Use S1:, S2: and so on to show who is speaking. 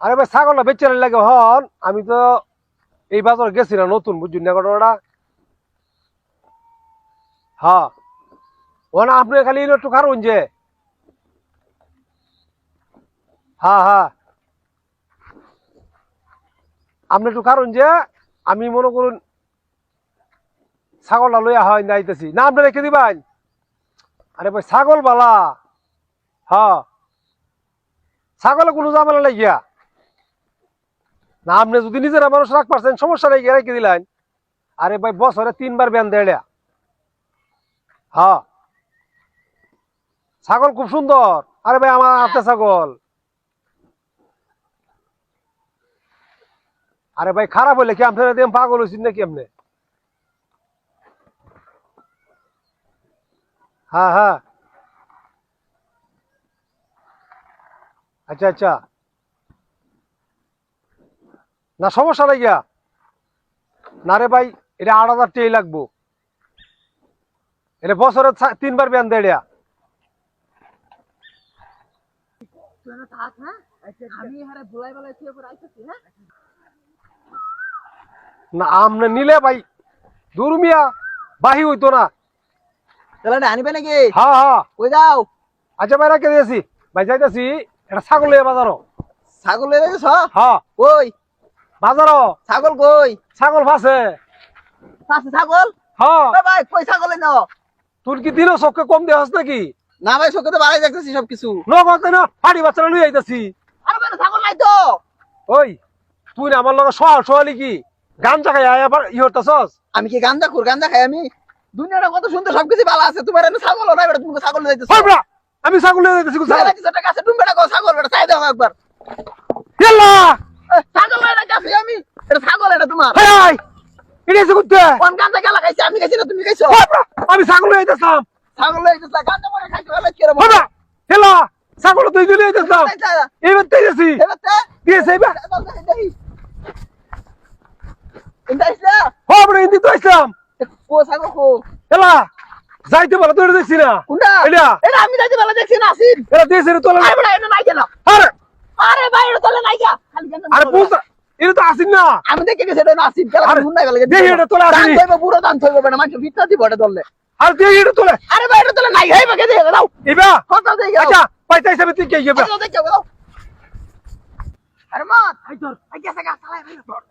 S1: আরে ভাই ছাগলটা বেচারে লাগে হন। আমি তো এই বাজার গেছি না নতুন বুঝুন না ঘটনাটা? হ্যাঁ। না আপনি খালি একটু খারুন যে। হ্যাঁ হ্যাঁ। আপনি একটু খারুন যে, আমি মনে করুন ছাগলটা লইয়া হয় নাইতেছি না, আপনি রেখে দিবেন। আরে ভাই ছাগল বালা হ্যাঁ ছাগলে কোনো জামেলা লাগিয়া না, আপনি যদি নিজেরা মানুষ রাখ পারছেন, সমস্যা নেই রেখে দিলেন। আরে ভাই, বছরে তিনবার ব্যান দেয়। হ্যাঁ ছাগল খুব সুন্দর। আরে ভাই, আমার হাতে ছাগল। আরে ভাই, খারাপ হইলে কি আপনারা দেন পাগল হয়েছেন নাকি আপনি? হ্যাঁ হ্যাঁ। আচ্ছা আচ্ছা। না সমস্যা নাই গিয়া। না রে ভাই এটা আট হাজার টেই লাগবো। এটা বছরে তিনবার ব্যান দেয় এটা।
S2: আইতেছি হ্যাঁ?
S1: না আমনে নিলে ভাই দূর বাহি হইতো না।
S2: তাহলে না আনিবে নাকি?
S1: হ্যাঁ হ্যাঁ।
S2: কই যাও?
S1: আচ্ছা ভাই রাখে দিয়েছি। ভাই যাইতেছি। এটা ছাগল লইয়া বাজারও
S2: ছাগল লয়ে গেছ
S1: হ্যাঁ।
S2: কই?
S1: বাজারও
S2: ছাগল কই?
S1: ছাগল ফাঁসে।
S2: ছাগল?
S1: হ্যাঁ।
S2: ভাই কই ছাগল ন
S1: তোর কি দিনও চোখকে কম দেওয়াস নাকি?
S2: না ভাই চোখে তো বাড়াই দেখতেছি সব
S1: নগদ না ফাড়ি বাচ্চারা লুই আইতাছি।
S2: আরে ভাই ছাগল নাই তো।
S1: ওই তুই না আমার লগে কি? গান চাকাই আয় আবার ই হতাছস
S2: আমি কি গান্দা খুর? গান্দা খাই আমি? দুনিয়াটা কত সুন্দর সবকিছু ভালো আছে। তোমার এনে ছাগল তুমি ছাগল যাইতেছো।
S1: আমি ছাগল লইয়া যাইতাছি
S2: ছাগল। কাছে তুমি বেটা ছাগল বেটা চাই দাও একবার।
S1: ইয়াল্লা!
S2: ছাগল নাই কাছে আমি এটা ছাগল এটা তোমার।
S1: হাই হাই এটা এসে করতে
S2: কোন গান্দা গেলা খাইছে? আমি খাইছি না তুমি খাইছো?
S1: আমি ছাগল লইয়া যাইতাম
S2: ছাগল লয়ে গেছে গান্দা মরে খাইছো হলো কি রে
S1: বড়া হেলা ছাগল তুই দিলে যাইতাম এইবার তুই গেছি
S2: এবার তে
S1: দিয়েছে এইবার
S2: ইন্দাইছে
S1: ও বড় ইন্দি তো আইসাম
S2: কো ছাগল কো?
S1: হেলা যাইতে বলা তুই দেখছি না।
S2: কোনটা
S1: এটা
S2: এটা আমি যাইতে বেলা দেখছি না আসিন
S1: এটা দিয়েছে রে তোলা
S2: আরে এটা নাই কেন
S1: আরে।
S2: আরে ভাই এটা তোলে নাই কেন
S1: আরে বুঝ এটা তো আসিন না।
S2: আমি দেখে গেছি এটা নাসিব কেলা
S1: আরে,
S2: মুন্না গেলে
S1: দেখি এটা তোলে আসেনি।
S2: দান থইবে পুরো দান থইবে বেটা মানুষ ভিতর দিব এটা দললে
S1: আর এটা তোলে।
S2: আরে ভাই এটা তোলে নাই। হেই বাকে দিয়ে দাও
S1: এবা
S2: কত দিয়ে গেল
S1: আচ্ছা পয়সা হিসাবে তুই কে গেবে
S2: আরে দেখো দাও আরে মা আই তোর আই গেছে গা চালাই ভাই। ধর।